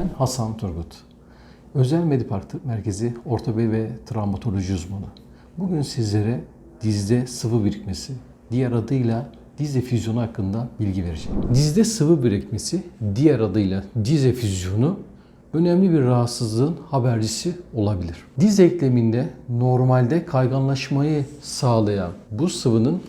Ben Hasan Turgut. Özel Medipark Merkezi Ortopedi ve Travmatoloji uzmanı. Bugün sizlere dizde sıvı birikmesi, diğer adıyla diz efüzyonu hakkında bilgi vereceğim. Dizde sıvı birikmesi, diğer adıyla diz efüzyonu önemli bir rahatsızlığın habercisi olabilir. Diz ekleminde normalde kayganlaşmayı sağlayan bu sıvının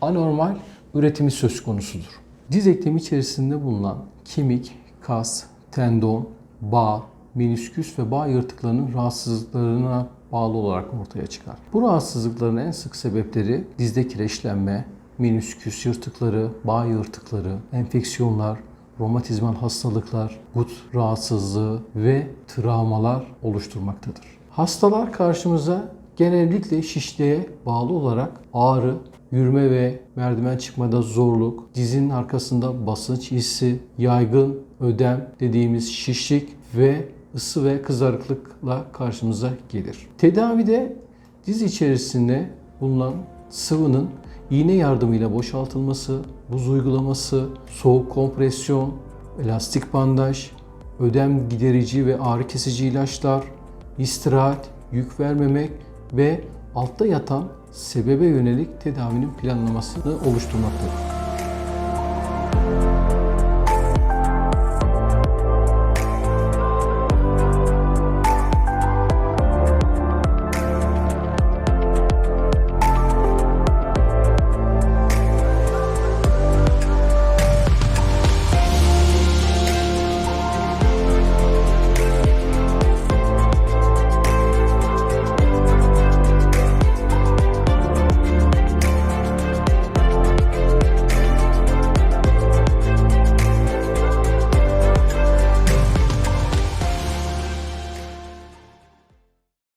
anormal üretimi söz konusudur. Diz eklemi içerisinde bulunan kemik, kas, tendon, bağ, menisküs ve bağ yırtıklarının rahatsızlıklarına bağlı olarak ortaya çıkar. Bu rahatsızlıkların en sık sebepleri dizde kireçlenme, menisküs yırtıkları, bağ yırtıkları, enfeksiyonlar, romatizmal hastalıklar, gut rahatsızlığı ve travmalar oluşturmaktadır. Hastalar karşımıza genellikle şişliğe bağlı olarak ağrı, yürüme ve merdiven çıkmada zorluk, dizinin arkasında basınç hissi, yaygın ödem dediğimiz şişlik ve ısı ve kızarıklıkla karşımıza gelir. Tedavide diz içerisinde bulunan sıvının iğne yardımıyla boşaltılması, buz uygulaması, soğuk kompresyon, elastik bandaj, ödem giderici ve ağrı kesici ilaçlar, istirahat, yük vermemek ve altta yatan sebebe yönelik tedavinin planlamasını oluşturmaktadır.